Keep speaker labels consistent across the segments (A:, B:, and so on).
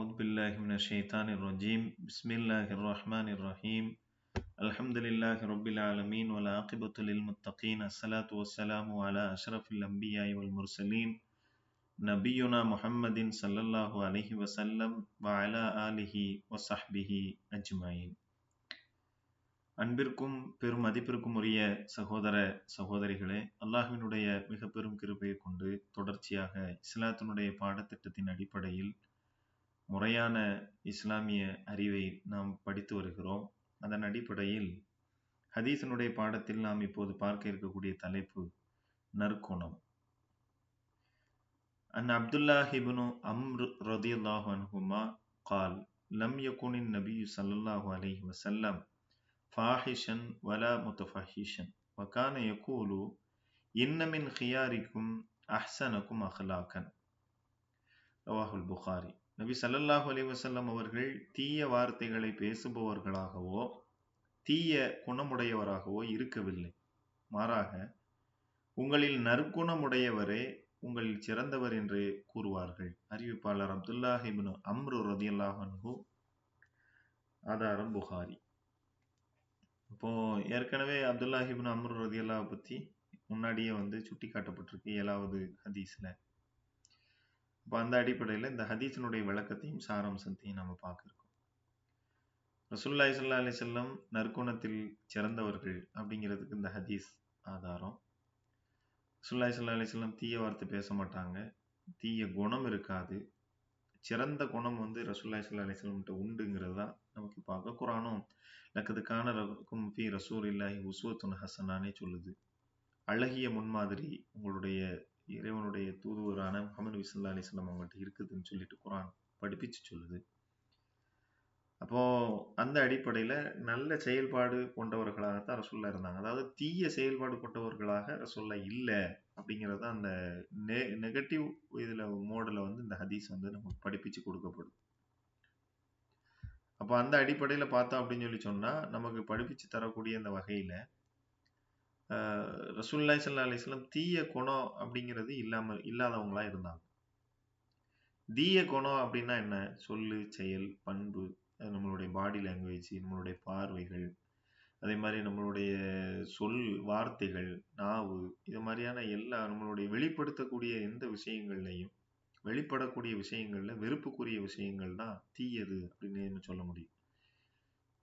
A: أعوذ بالله من الشيطان الرجيم بسم الله الرحمن الرحيم الحمد لله رب العالمين والعاقبة للمتقين الصلاة والسلام على أشرف الأنبياء والمرسلين نبينا محمد صلى الله عليه وسلم وعلى آله وصحبه أجمعين அன்பிற்கும் பெரும் மதிப்பிற்கும் உரிய சகோதர சகோதரிகளே அல்லாஹ்வினுடைய மிக பெரும் கிருபையை கொண்டு தொடர்ச்சியாக இஸ்லாத்தினுடைய பாடத்திட்டத்தின் அடிப்படையில் முறையான இஸ்லாமிய அறிவை நாம் படித்து வருகிறோம். அதன் அடிப்படையில் ஹதீசனுடைய பாடத்தில் நாம் இப்போது பார்க்க இருக்கக்கூடிய தலைப்பு நற்குணம். அன் அப்துல்லா இபுனு அம்ரு ரதியுல்லாஹு அன்ஹுமா கால் லம் யகுனின் நபி சல்லாஹு அலைஹி வசல்லம் ஃபாஹிஷன் வலா முத்தஃபஹிஷன். வக்கான யகூலு இன்னமின் ஹியாரிக்கும் அஹ்சனக்கும் அஹ்லாக்கன் ரவாஹுல் புகாரி. நபி சல்லல்லாஹு அலைஹி வஸல்லம் அவர்கள் தீய வார்த்தைகளை பேசுபவர்களாகவோ தீய குணமுடையவராகவோ இருக்கவில்லை. மாறாக உங்களில் நற்குணமுடையவரே உங்களில் சிறந்தவர் என்று கூறுவார்கள். அறிவிப்பாளர் அப்துல்லாஹ் இப்னு அம்ரு ரதியல்லாஹன்ஹு ஆதாரம் புகாரி. இப்போ ஏற்கனவே அப்துல்லாஹ் இப்னு அம்ரு ரதியல்லாவை பற்றி முன்னாடியே வந்து சுட்டி காட்டப்பட்டிருக்கு ஏழாவது ஹதீஸில். இப்போ அந்த அடிப்படையில் இந்த ஹதீஸினுடைய விளக்கத்தையும் சாராம்சத்தையும் நம்ம பார்க்குறோம். ரசூல்லாய் சல்லா அலி செல்லம் நற்குணத்தில் சிறந்தவர்கள் அப்படிங்கிறதுக்கு இந்த ஹதீஸ் ஆதாரம். ரசூல்லாய் சல்லா அலி செல்லம் தீய வார்த்தை பேச மாட்டாங்க. தீய குணம் இருக்காது. சிறந்த குணம் வந்து ரசூல்லாய் சல்லா அலி செல்லம்கிட்ட உண்டுங்கிறது தான் நமக்கு பார்க்க குரானும் லக்கதுக்கான ரகும் ஃபி ரசூல் இல்லாஹி உஸ்வத்துன் ஹசனானே சொல்லுது. அழகிய முன்மாதிரி உங்களுடைய இறைவனுடைய தூதுவரான முகமது விசல்லா அலிஸ்லாம் அவங்கள்ட்ட இருக்குதுன்னு சொல்லிட்டு குரான் படிப்பிச்சு சொல்லுது. அப்போ அந்த அடிப்படையில நல்ல செயல்பாடு கொண்டவர்களாகத்தான் ரசுல்லா இருந்தாங்க. அதாவது தீய செயல்பாடு கொண்டவர்களாக ரசுல்லா இல்லை அப்படிங்கிறது அந்த நெ நெகட்டிவ் இதுல மோடில் வந்து இந்த ஹதீஸ் வந்து நமக்கு படிப்பிச்சு கொடுக்கப்படும் அப்போ அந்த அடிப்படையில பார்த்தோம் அப்படின்னு சொல்லி சொன்னா நமக்கு படிப்பிச்சு தரக்கூடிய இந்த வகையில ரசூல்லாய் சல்லா அலிஸ்லாம் தீய குணம் அப்படிங்கிறது இல்லாமல் இல்லாதவங்களா இருந்தாங்க. தீய குணம் அப்படின்னா என்ன? சொல்லு செயல் பண்பு நம்மளுடைய பாடி லாங்குவேஜ் நம்மளுடைய பார்வைகள் அதே மாதிரி நம்மளுடைய சொல் வார்த்தைகள் நாவு இது மாதிரியான எல்லா நம்மளுடைய வெளிப்படுத்தக்கூடிய எந்த விஷயங்கள்லையும் வெளிப்படக்கூடிய விஷயங்கள்ல வெறுப்புக்குரிய விஷயங்கள் தான் தீயது அப்படின்னு நம்ம சொல்ல முடியும்.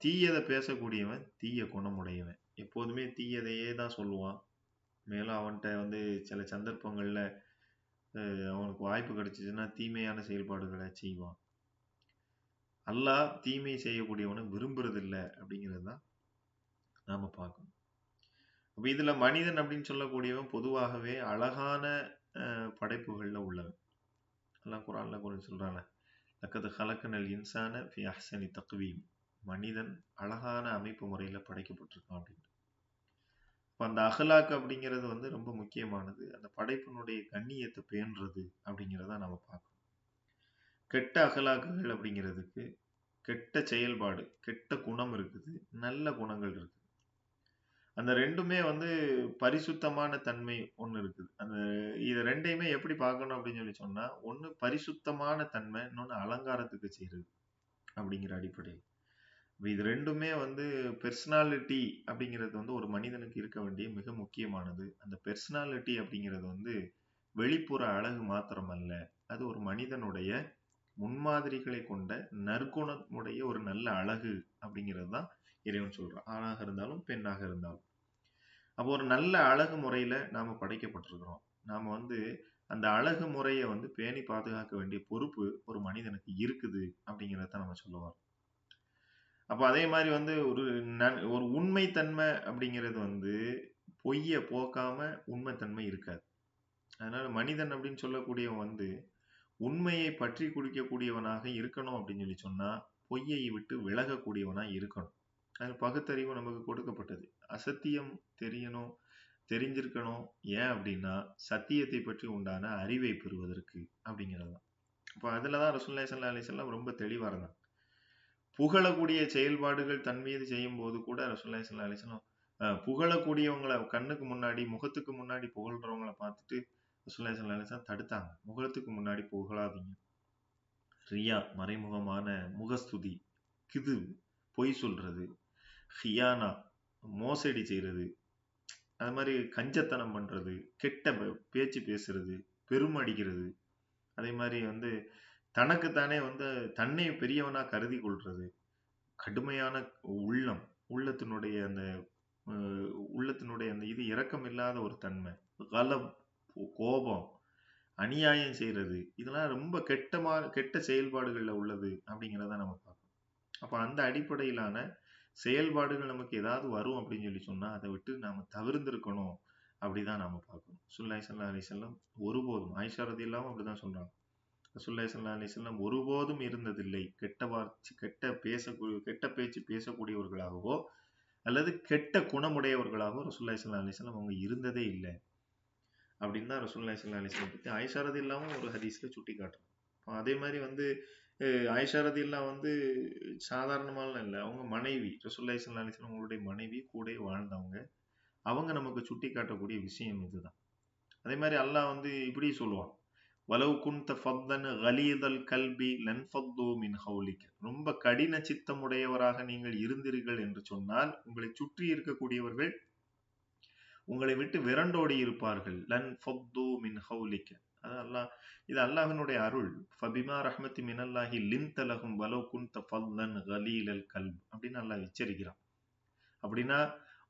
A: தீயதை பேசக்கூடியவன் தீய குணமுடையவன். எப்போதுமே தீயதையே தான் சொல்லுவான். மேலும் அவன்கிட்ட வந்து சில சந்தர்ப்பங்களில் அவனுக்கு வாய்ப்பு கிடைச்சிச்சுன்னா தீமையான செயல்பாடுகளை செய்வான். அல்லாஹ் தீமை செய்யக்கூடியவனை விரும்புறதில்ல அப்படிங்கிறது தான் நாம பார்க்கணும். அப்போ இதில் மனிதன் அப்படின்னு சொல்லக்கூடியவன் பொதுவாகவே அழகான படைப்புகளில் உள்ளவன். எல்லாம் குரானில் கொஞ்சம் சொல்றாங்க லக்கது ஹலக்கனல் இன்சான ஃபி அஹ்சனி தக்குவியும் மனிதன் அழகான அமைப்பு முறையில் படைக்கப்பட்டிருக்கான் அப்படின்னு. இப்போ அந்த அகலாக்கு அப்படிங்கிறது வந்து ரொம்ப முக்கியமானது. அந்த படைப்பினுடைய கண்ணியத்தை பேணுறது அப்படிங்கிறத நம்ம பார்க்கணும். கெட்ட அகலாக்குகள் அப்படிங்கிறதுக்கு கெட்ட செயல்பாடு கெட்ட குணம் இருக்குது நல்ல குணங்கள் இருக்குது. அந்த ரெண்டுமே வந்து பரிசுத்தமான தன்மை ஒன்று இருக்குது. அந்த இதை ரெண்டையுமே எப்படி பார்க்கணும் அப்படின்னு சொல்லி சொன்னால் ஒன்று பரிசுத்தமான தன்மை இன்னொன்று அலங்காரத்துக்கு செய்கிறது அப்படிங்கிற அடிப்படையில். இது ரெண்டுமே வந்து பெர்சனாலிட்டி அப்படிங்கிறது வந்து ஒரு மனிதனுக்கு இருக்க வேண்டிய மிக முக்கியமானது. அந்த பெர்சனாலிட்டி அப்படிங்கிறது வந்து வெளிப்புற அழகு மாத்திரம் அல்ல அது ஒரு மனிதனுடைய முன்மாதிரிகளை கொண்ட நற்குணமுடைய ஒரு நல்ல அழகு அப்படிங்கிறது தான் இறைவன் சொல்றான். ஆணாக இருந்தாலும் பெண்ணாக இருந்தாலும். அப்போ ஒரு நல்ல அழகு முறையில நாம படைக்கப்பட்டிருக்கிறோம். நாம வந்து அந்த அழகு முறையை வந்து பேணி பாதுகாக்க வேண்டிய பொறுப்பு ஒரு மனிதனுக்கு இருக்குது அப்படிங்கிறத நம்ம சொல்லுவோம் அப்போ அதே மாதிரி வந்து ஒரு நன் ஒரு உண்மைத்தன்மை அப்படிங்கிறது வந்து பொய்யை போக்காம உண்மைத்தன்மை இருக்காது. அதனால மனிதன் அப்படின்னு சொல்லக்கூடியவன் வந்து உண்மையை பற்றி குடிக்கக்கூடியவனாக இருக்கணும் அப்படின்னு சொல்லி சொன்னா பொய்யை விட்டு விலகக்கூடியவனா இருக்கணும். அது பகுத்தறிவு நமக்கு கொடுக்கப்பட்டது. அசத்தியம் தெரியணும் தெரிஞ்சிருக்கணும். ஏன் அப்படின்னா சத்தியத்தை பற்றி உண்டான அறிவை பெறுவதற்கு அப்படிங்கிறது தான் இப்போ அதில் தான் ரசுல்லா சல்லா அலிசல்லாம் ரொம்ப தெளிவாக இருந்தான். புகழக்கூடிய செயல்பாடுகள் தன் மீது செய்யும் போது கூட ரசூல்லாய் சல்லா அலிஸ்லாம் புகழக்கூடியவங்களை கண்ணுக்கு முன்னாடி முகத்துக்கு முன்னாடி புகழ்றவங்களை பார்த்துட்டு ரசூல்லாய் சல்லா அலிஸ்லாம் தடுத்தாங்க. முகத்துக்கு முன்னாடி புகழாதீங்க. ரியா மறைமுகமான முகஸ்துதி கிது பொய் சொல்றது ஹியானா மோசடி செய்யறது அது மாதிரி கஞ்சத்தனம் பண்றது கெட்ட பேச்சு பேசுறது பெருமடிக்கிறது அதே மாதிரி வந்து தனக்குத்தானே வந்து தன்னை பெரியவனா கருதி கொள்றது கடுமையான உள்ளம் உள்ளத்தினுடைய அந்த உள்ளத்தினுடைய அந்த இது இரக்கம் இல்லாத ஒரு தன்மை கலம் கோபம் அநியாயம் செய்யறது இதெல்லாம் ரொம்ப கெட்டமா கெட்ட செயல்பாடுகள்ல உள்ளது அப்படிங்கிறத நம்ம பார்க்கணும். அப்ப அந்த அடிப்படையிலான செயல்பாடுகள் நமக்கு ஏதாவது வரும் அப்படின்னு சொல்லி சொன்னா அதை விட்டு நாம தவிர்ந்திருக்கணும் அப்படிதான் நாம பார்க்கணும். சுல்லாய் சல்லா அலி செல்லம் ஒருபோதும் ஆயிஷாரதி இல்லாம அப்படிதான் சொல்றாங்க. சுல்லாய் சல்லா அலி செல்லம் ஒருபோதும் இருந்ததில்லை. கெட்ட வார்த்தை கெட்ட பேசக்கூடிய கெட்ட பேச்சு பேசக்கூடியவர்களாகவோ அல்லது கெட்ட குணமுடையவர்களாகவோ ரசுல்லாய் சல்லா அலிஸ்லாம் அவங்க இருந்ததே இல்லை. அப்படின்னு தான் ரசூல்லாய் சல்லா அலிஸ்லாம் பற்றி ஆயிஷாரதி இல்லாமல் ஒரு ஹதீஸில் சுட்டி காட்டுறோம் அதே மாதிரி வந்து ஆயிஷாரதி எல்லாம் வந்து சாதாரணமாலாம் இல்லை. அவங்க மனைவி ரசூல்லாய் சல்லா அலிஸ்லாம் அவங்களுடைய மனைவி கூட வாழ்ந்தவங்க. அவங்க நமக்கு சுட்டி காட்டக்கூடிய விஷயம் இதுதான். அதே மாதிரி அல்லாஹ் வந்து இப்படி சொல்லுவான். வலவு குந்த ஃபத்தன் கலீதல் கல்பி லன்ஃபத்தோ மின் ஹவுலிக் ரொம்ப கடின சித்தமுடையவராக நீங்கள் இருந்தீர்கள் என்று சொன்னால் உங்களை சுற்றி இருக்கக்கூடியவர்கள் உங்களை விட்டு விரண்டோடி இருப்பார்கள். லன் ஃபத்தோ மின் ஹவுலிக் அது அல்லாஹ் இது அல்லாஹினுடைய அருள். ஃபபிமா ரஹ்மத்தி மினல்லாஹி லின் தலகும் வலவு குந்த ஃபத்தன் கலீலல் கல்ப். அப்படின்னு அல்லாஹ் எச்சரிக்கிறான். அப்படின்னா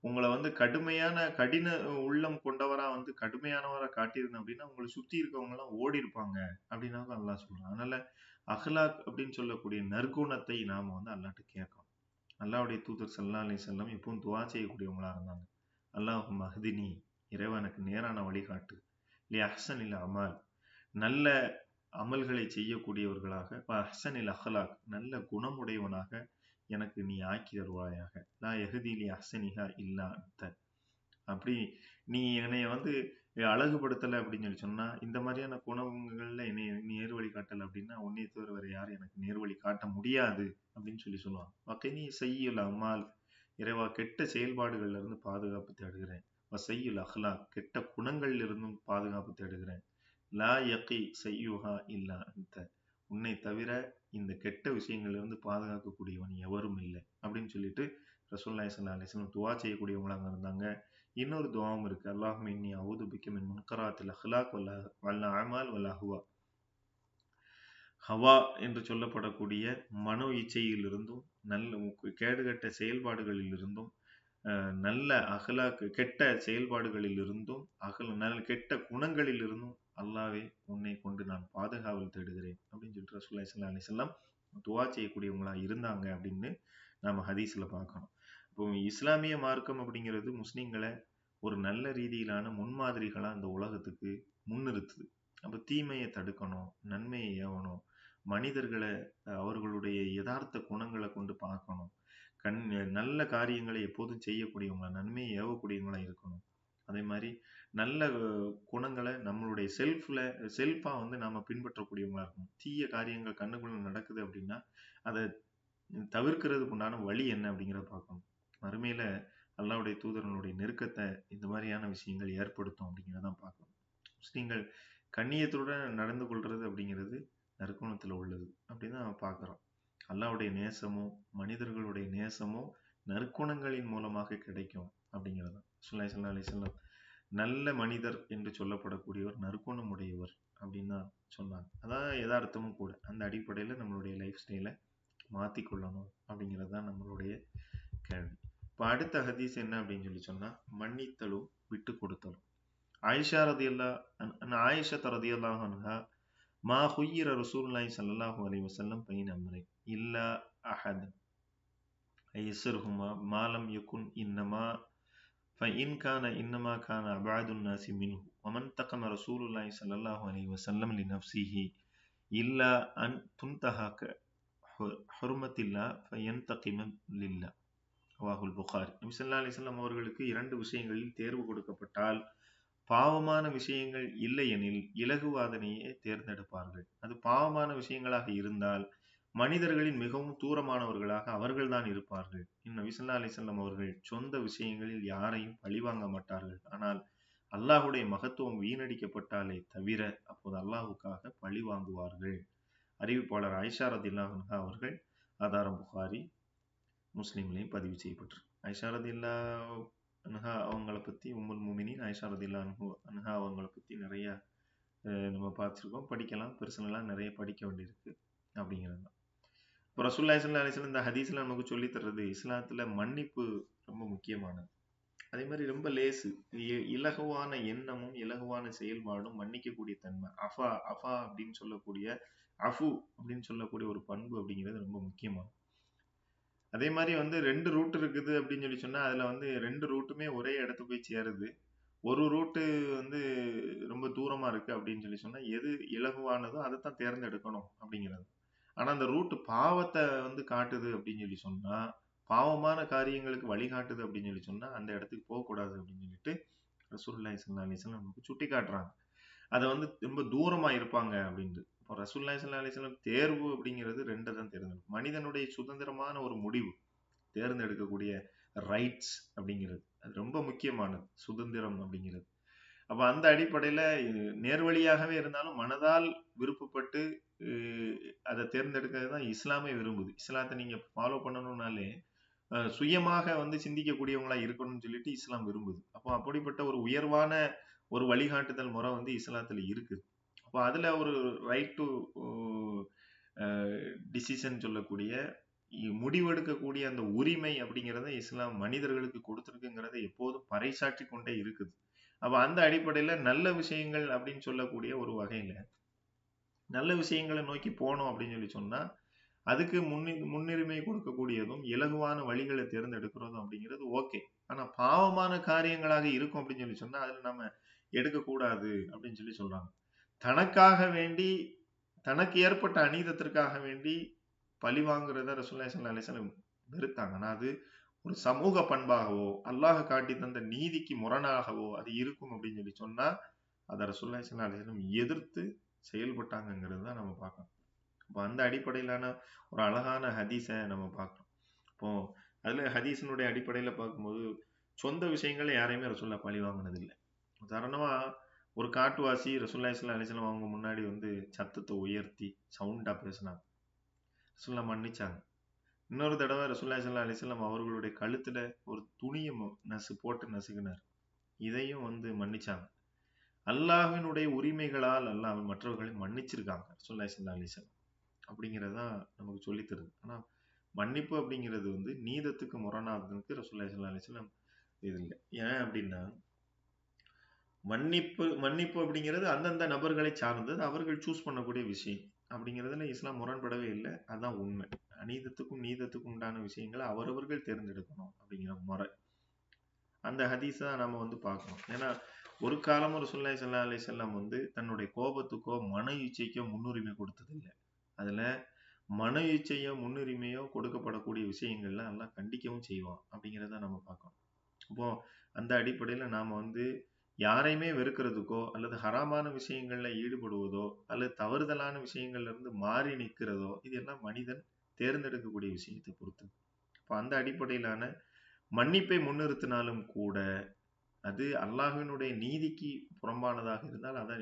A: உங்களை வந்து கடுமையான கடின உள்ளம் கொண்டவரா வந்து கடுமையானவரா காட்டியிருந்தேன் அப்படின்னா உங்களை சுத்தி இருக்கவங்க எல்லாம் ஓடி இருப்பாங்க அப்படின்னாக்க அல்லாஹ் சொல்றான். அதனால அஹ்லாக் அப்படின்னு சொல்லக்கூடிய நற்குணத்தை நாம வந்து அல்லாட்டு கேட்கணும். அல்லாவுடைய தூதர் சல்லா அலி செல்லம் இப்பவும் துவா செய்யக்கூடியவங்களா இருந்தாங்க. அல்லாஹ் மஹதினி இறைவா எனக்கு நேரான வழிகாட்டு இல்லையா அஹ்சன் இல்ல அமால் நல்ல அமல்களை செய்யக்கூடியவர்களாக அஹ்சன் இல் அஹ்லாக் நல்ல குணமுடையவனாக எனக்கு நீ ஆக்கி தருவாயாக. லா எகுதிலி அஹ்சனிகா இல்லா அத்த அப்படி நீ என்னைய வந்து அழகுபடுத்தலை அப்படின்னு சொல்லி சொன்னால் இந்த மாதிரியான குணங்களில் என்னை நேர் வழி காட்டலை அப்படின்னா உன்னை தவிர வேறு யாரும் எனக்கு நேர் வழி காட்ட முடியாது அப்படின்னு சொல்லி சொல்லுவாங்க. வக்கை செய்யுல் அம்மாள் இறைவா கெட்ட செயல்பாடுகள்ல இருந்து பாதுகாப்பு தேடுகிறேன். செய்யுல் அஹ்லா கெட்ட குணங்கள்ல இருந்தும் பாதுகாப்பு தேடுகிறேன். லா யக்கி செய்யுஹா இல்லா அந்த உன்னை தவிர இந்த கெட்ட விஷயங்கள்லேருந்து பாதுகாக்கக்கூடியவன் எவரும் இல்லை. அப்படின்னு சொல்லிட்டு ரசூல்லாய் சல்லா அலிஸ்லாம் துவா செய்யக்கூடியவங்களாக இருந்தாங்க. இன்னொரு துவாவும் இருக்கு. அல்லாஹும் இன்னி அவுது பிக்கமின் முன்கராத்தில் அஹ்லாக் வல்லா வல்ல அமால் வல்ல ஹுவா ஹவா என்று சொல்லப்படக்கூடிய மனோ இச்சையிலிருந்தும் நல்ல கேடுகட்ட செயல்பாடுகளில் இருந்தும் நல்ல அகலாக்கு கெட்ட செயல்பாடுகளில் இருந்தும் அகல நல்ல கெட்ட குணங்களில் இருந்தும் அல்லாவே உன்னை கொண்டு நான் பாதுகாவல் தேடுகிறேன் அப்படின்னு சொல்லிட்டு ரசூல்லா சல்லா அலிசல்லாம் துவா செய்யக்கூடியவங்களா இருந்தாங்க அப்படின்னு நம்ம ஹதீஸ்ல பார்க்கணும். இப்போ இஸ்லாமிய மார்க்கம் அப்படிங்கிறது முஸ்லீம்களை ஒரு நல்ல ரீதியிலான முன்மாதிரிகளாக இந்த உலகத்துக்கு முன்னிறுத்துது. அப்போ தீமையை தடுக்கணும் நன்மையை ஏவணும் மனிதர்களை அவர்களுடைய யதார்த்த குணங்களை கொண்டு பார்க்கணும் கண் நல்ல காரியங்களை எப்போதும் செய்யக்கூடியவங்களா நன்மையை ஏவக்கூடியவங்களா இருக்கணும். அதே மாதிரி நல்ல குணங்களை நம்மளுடைய செல்ஃப்ல செல்ஃபா வந்து நாம பின்பற்றக்கூடியவங்களா இருக்கணும். தீய காரியங்கள் கண்ணுக்குள்ள நடக்குது அப்படின்னா அதை தவிர்க்கிறதுக்கு உண்டான வழி என்ன அப்படிங்கிறத பார்க்கணும். மறுமையில அல்லாவுடைய தூதரனுடைய நெருக்கத்தை இந்த மாதிரியான விஷயங்கள் ஏற்படுத்தும் அப்படிங்கிறதான் பார்க்கணும். முஸ்லீம்கள் கண்ணியத்துடன் நடந்து கொள்றது அப்படிங்கிறது நற்குணத்துல உள்ளது அப்படின்னு நம்ம பார்க்கிறோம். அல்லாவுடைய நேசமோ மனிதர்களுடைய நேசமோ நற்குணங்களின் மூலமாக கிடைக்கும் அப்படிங்கிறது சுல்லாய் சல்லா அலி நல்ல மனிதர் என்று சொல்லப்படக்கூடியவர் நற்குணம் உடையவர் அப்படின்னு தான் சொன்னாங்க. அதான் எதார்த்தமும் கூட. அந்த அடிப்படையில நம்மளுடைய லைஃப் ஸ்டைலை மாற்றிக்கொள்ளணும் அப்படிங்கிறது தான் நம்மளுடைய கேள்வி. இப்போ அடுத்த ஹதீஸ் என்ன அப்படின்னு சொல்லி சொன்னா மன்னித்தலும் விட்டு கொடுத்தலும். ஆயிஷா ரதி அல்லா ஆயிஷா ரதி அல்லாஹா மா ஹுயிர ரசூல்லாய் சல்லாஹூ அலி வசல்லம் பையன் அம்ரை இல்லா அஹதன். ஐசர்ஹுமா மாலம் யகுன் இன்னமா فإن كان إنما كان أبعد الناس منه ومن تقم رسول الله صلى الله عليه وسلم لنفسه إلا أن تنتهك حرمة الله فينتقم لله வாகுல் புகாரி நபி சொல்லா அலிஸ்லாம் அவர்களுக்கு இரண்டு விஷயங்களில் தேர்வு கொடுக்கப்பட்டால் பாவமான விஷயங்கள் இல்லை எனில் இலகுவாதனையே தேர்ந்தெடுப்பார்கள் அது பாவமான விஷயங்களாக இருந்தால் மனிதர்களின் மிகவும் தூரமானவர்களாக அவர்கள்தான் இருப்பார்கள். இன்னும் விசல்லா அலிசல்லாம் அவர்கள் சொந்த விஷயங்களில் யாரையும் பழிவாங்க மாட்டார்கள். ஆனால் அல்லாஹுடைய மகத்துவம் வீணடிக்கப்பட்டாலே தவிர அப்போது அல்லாஹுக்காக பழி வாங்குவார்கள். அறிவிப்பாளர் ஐஷா ரதில்லாஹ் அவர்கள் ஆதாரம் புகாரி முஸ்லீம்லையும் பதிவு செய்யப்பட்டிருக்கு. ஐஷா ரதில்லா அன்ஹா அவங்கள பற்றி உம்முல் முமினின் ஐஷா ரதில்லா அன்ஹு அன்ஹா அவங்கள பற்றி நிறையா நம்ம பார்த்துருக்கோம். படிக்கலாம். பர்சனலாக நிறைய படிக்க வேண்டியிருக்கு. ரசூல்லா இஸ்லா அலிஸ்லாம் இந்த ஹதீஸ்லாம் நமக்கு சொல்லி தர்றது இஸ்லாத்துல மன்னிப்பு ரொம்ப முக்கியமானது. அதே மாதிரி ரொம்ப லேசு. இலகுவான எண்ணமும் இலகுவான செயல்பாடும் மன்னிக்கக்கூடிய தன்மை. அஃபா அஃபா அப்படின்னு சொல்லக்கூடிய அஃபு அப்படின்னு சொல்லக்கூடிய ஒரு பண்பு அப்படிங்கிறது ரொம்ப முக்கியமானது. அதே மாதிரி வந்து ரெண்டு ரூட் இருக்குது அப்படின்னு சொல்லி சொன்னா அதுல வந்து ரெண்டு ரூட்டுமே ஒரே இடத்துக்கு போய் சேருது. ஒரு ரூட்டு வந்து ரொம்ப தூரமா இருக்கு அப்படின்னு சொல்லி சொன்னா எது இலகுவானதோ அதை தான் தேர்ந்தெடுக்கணும் அப்படிங்கிறது. ஆனா அந்த ரூட் பாவத்தை வந்து காட்டுது அப்படின்னு சொல்லி சொன்னா பாவமான காரியங்களுக்கு வழிகாட்டுது அப்படின்னு சொல்லி சொன்னா அந்த இடத்துக்கு போகக்கூடாது அப்படின்னு சொல்லிட்டு ரசூல்லா ஸல்லல்லாஹு அலைஹி நமக்கு சுட்டி காட்டுறாங்க அதை வந்து ரொம்ப தூரமா இருப்பாங்க அப்படின்ட்டு. இப்போ ரசூல்லா ஸல்லல்லாஹு அலிஸ்லாம் தேர்வு அப்படிங்கிறது ரெண்டை தான் தேர்ந்தெடுக்கும். மனிதனுடைய சுதந்திரமான ஒரு முடிவு தேர்ந்தெடுக்கக்கூடிய ரைட்ஸ் அப்படிங்கிறது. அது ரொம்ப முக்கியமானது சுதந்திரம் அப்படிங்கிறது. அப்ப அந்த அடிப்படையில நேர்வழியாகவே இருந்தாலும் மனதால் விருப்பப்பட்டு அதை தேர்ந்தெடுக்கிறது தான் இஸ்லாமே விரும்புது. இஸ்லாத்தை நீங்க ஃபாலோ பண்ணணும்னாலே சுயமாக வந்து சிந்திக்கக்கூடியவங்களா இருக்கணும்னு சொல்லிட்டு இஸ்லாம் விரும்புது. அப்போ அப்படிப்பட்ட ஒரு உயர்வான ஒரு வழிகாட்டுதல் முறை வந்து இஸ்லாத்துல இருக்குது அப்போ அதுல ஒரு ரைட் டு டிசிஷன் சொல்லக்கூடிய முடிவெடுக்கக்கூடிய அந்த உரிமை அப்படிங்கிறத இஸ்லாம் மனிதர்களுக்கு கொடுத்துருக்குங்கிறத எப்போதும் பறைசாற்றி கொண்டே இருக்குது. அப்ப அந்த அடிப்படையில நல்ல விஷயங்கள் அப்படின்னு சொல்லக்கூடிய ஒரு வகையில நல்ல விஷயங்களை நோக்கி போனோம் அப்படின்னு சொல்லி சொன்னால் அதுக்கு முன்னி முன்னுரிமை கொடுக்கக்கூடியதும் இலகுவான வழிகளை தேர்ந்தெடுக்கிறதும் அப்படிங்கிறது ஓகே ஆனால் பாவமான காரியங்களாக இருக்கும் அப்படின்னு சொல்லி சொன்னால் அதில் நம்ம எடுக்கக்கூடாது அப்படின்னு சொல்லி சொல்கிறாங்க தனக்காக வேண்டி தனக்கு ஏற்பட்ட அநீதத்திற்காக வேண்டி பழி வாங்குறத ரசூலுல்லாஹி ஸல்லல்லாஹு அலைஹி வஸல்லம் வெறுத்தாங்க. அது ஒரு சமூக பண்பாகவோ அல்லாஹ் காட்டி தந்த நீதிக்கு முரணாகவோ அது இருக்கும் அப்படின்னு சொல்லி சொன்னால் அதை ரசூலுல்லாஹி ஸல்லல்லாஹு எதிர்த்து செயல்பட்டாங்கங்கிறது தான் நம்ம பார்க்கணும். இப்போ அந்த அடிப்படையிலான ஒரு அழகான ஹதீஸை நம்ம பார்க்கணும். இப்போ அதில் ஹதீஸினுடைய அடிப்படையில பார்க்கும்போது சொந்த விஷயங்களை யாரையுமே ரசூல்லா பழி வாங்கினது இல்லை உதாரணமா ஒரு காட்டுவாசி ரசூல்லா இஸ்லாம் அலிஸ்லாம் அவங்க முன்னாடி வந்து சத்தத்தை உயர்த்தி சவுண்டா பேசினாங்க. ரசூல்லா மன்னிச்சாங்க. இன்னொரு தடவை ரசூல்லா இஸ்லாம் அலிஸ்லாம் அவர்களுடைய கழுத்துல ஒரு துணியை நசு போட்டு நசுக்கினார். இதையும் வந்து மன்னிச்சாங்க. அல்லாஹ்வினுடைய உரிமைகளால் அல்லாஹ் மற்றவர்களை மன்னிச்சிருக்காங்க. சொல்லாய் இஸ்லாம் அலிஸ்லாம் அப்படிங்கிறதான் நமக்கு சொல்லித் தருது. ஆனா மன்னிப்பு அப்படிங்கிறது வந்து நீதத்துக்கு முரணாததுக்கு ரசூல்லா இஸ்லாம் அலிஸ்லாம் இது இல்லை. ஏன் அப்படின்னா மன்னிப்பு மன்னிப்பு அப்படிங்கிறது அந்தந்த நபர்களை சார்ந்தது. அவர்கள் சூஸ் பண்ணக்கூடிய விஷயம். அப்படிங்கிறதுல இஸ்லாம் முரண்படவே இல்லை. அதான் உண்மை. அநீதத்துக்கும் நீதத்துக்கும் உண்டான விஷயங்களை அவரவர்கள் தேர்ந்தெடுக்கணும் அப்படிங்கிற முறை. அந்த ஹதீஸை தான் நம்ம வந்து பார்க்கணும். ஏன்னா ஒரு காலமும் ரசூலுல்லாஹி ஸல்லல்லாஹு அலைஹி வஸல்லம் வந்து தன்னுடைய கோபத்துக்கோ மன இச்சைக்கோ முன்னுரிமை கொடுத்தது இல்லை அதில் மன இச்சையோ முன்னுரிமையோ கொடுக்கப்படக்கூடிய விஷயங்கள்லாம் எல்லாம் கண்டிக்கவும் செய்வோம் அப்படிங்கிறத நம்ம பார்க்கணும். அப்போ அந்த அடிப்படையில் நாம் வந்து யாரையுமே வெறுக்கிறதுக்கோ அல்லது ஹராமான விஷயங்களில் ஈடுபடுவதோ அல்லது தவறுதலான விஷயங்கள்ல இருந்து மாறி நிற்கிறதோ இதெல்லாம் மனிதன் தேர்ந்தெடுக்கக்கூடிய விஷயத்தை பொறுத்து இப்போ அந்த அடிப்படையிலான மன்னிப்பை முன்னிறுத்தினாலும் கூட அது அல்லாஹ்வினுடைய நீதிக்கு புறம்பானதாக இருந்தால் அதை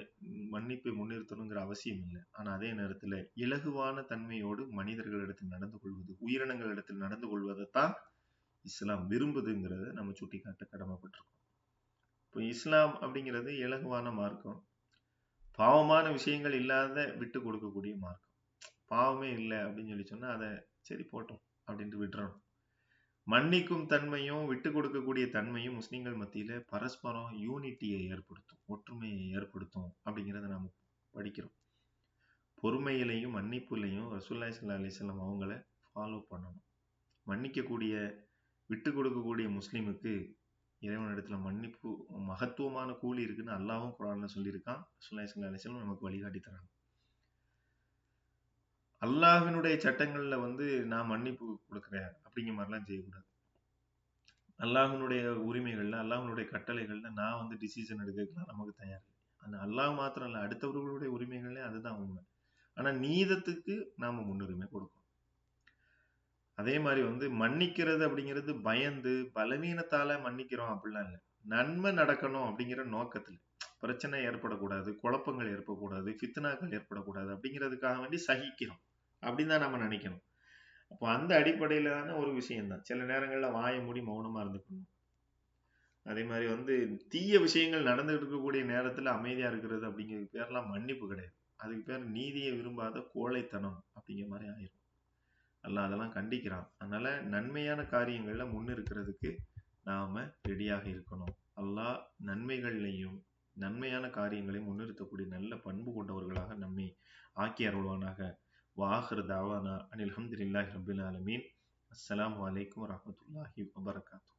A: மன்னிப்பை முன்னிறுத்தணுங்கிற அவசியம் இல்லை. ஆனா அதே நேரத்துல இலகுவான தன்மையோடு மனிதர்களிடத்தில் நடந்து கொள்வது உயிரினங்களிடத்தில் நடந்து கொள்வதைத்தான் இஸ்லாம் விரும்புதுங்கிறத நம்ம சுட்டிக்காட்ட கடமைப்பட்டிருக்கோம். இப்போ இஸ்லாம் அப்படிங்கிறது இலகுவான மார்க்கம். பாவமான விஷயங்கள் இல்லாத விட்டு கொடுக்கக்கூடிய மார்க்கம். பாவமே இல்லை அப்படின்னு சொல்லி சொன்னா அதை சரி போட்டோம் அப்படின்ட்டு விட்டுறணும். மன்னிக்கும் தன்மையும் விட்டு கொடுக்கக்கூடிய தன்மையும் முஸ்லீம்கள் மத்தியில பரஸ்பரம் யூனிட்டியை ஏற்படுத்தும் ஒற்றுமையை ஏற்படுத்தும் அப்படிங்கிறத நாம் படிக்கிறோம். பொறுமையிலையும் மன்னிப்புலையும் ரசூல்லாய் சல்லா அலிஸ்லாம் அவங்கள ஃபாலோ பண்ணணும். மன்னிக்கக்கூடிய விட்டு கொடுக்கக்கூடிய முஸ்லிமுக்கு இறைவனிடத்துல மன்னிப்பு மகத்துவமான கூலி இருக்குன்னு அல்லாவும் குரான்ல சொல்லியிருக்கான். ரசூல்லாய் சல்லா அலிஸ்லாம் நமக்கு வழிகாட்டி தராங்க. அல்லாஹினுடைய சட்டங்கள்ல வந்து நான் மன்னிப்பு கொடுக்குறேன் அப்படிங்கிற மாதிரிலாம் செய்யக்கூடாது. அல்லாஹ்வினுடைய உரிமைகள்ல அல்லாஹ்வினுடைய கட்டளைகள்ல நான் வந்து டிசிஷன் எடுக்கலாம் நமக்கு தயார் அந்த அல்லாஹ் மாத்திரம் இல்ல அடுத்தவர்களுடைய உரிமைகள்ல அதுதான் உண்மை. ஆனா நீதத்துக்கு நாம முன்னுரிமை கொடுக்கணும். அதே மாதிரி வந்து மன்னிக்கிறது அப்படிங்கிறது பயந்து பலவீனத்தால மன்னிக்கிறோம் அப்படிலாம் இல்லை. நன்மை நடக்கணும் அப்படிங்கிற நோக்கத்துல. பிரச்சனை ஏற்படக்கூடாது குழப்பங்கள் ஏற்படக்கூடாது ஃபித்னாக்கள் ஏற்படக்கூடாது அப்படிங்கிறதுக்காக வேண்டி சகிக்கிறோம் அப்படின்னு தான் நம்ம நினைக்கணும். அப்போ அந்த அடிப்படையிலான ஒரு விஷயம்தான். சில நேரங்களில் வாயை மூடி மௌனமா இருந்துக்கணும். அதே மாதிரி வந்து தீய விஷயங்கள் நடந்துகிட்டு இருக்கக்கூடிய நேரத்துல அமைதியா இருக்கிறது அப்படிங்கிறது பேர்லாம் மன்னிப்பு கிடையாது. அதுக்கு பேர் நீதியை விரும்பாத கோழைத்தனம் அப்படிங்கிற மாதிரி ஆயிரும். அல்ல அதெல்லாம் கண்டிக்கிறான். அதனால நன்மையான காரியங்கள்ல முன்னிருக்கிறதுக்கு நாம ரெடியாக இருக்கணும். அல்லாஹ் நன்மைகள்லையும் நன்மையான காரியங்களை முன்னிறுத்தக்கூடிய நல்ல பண்பு கொண்டவர்களாக நம்மை ஆக்கி அருள்வானாக. வாஹர் தாவானா அனில் அஹமதுல்லாஹி ரபில் ஆலமீன். அஸ்லாம் வலைக்கம் வரமத்துல்லாஹி வபரகாத்து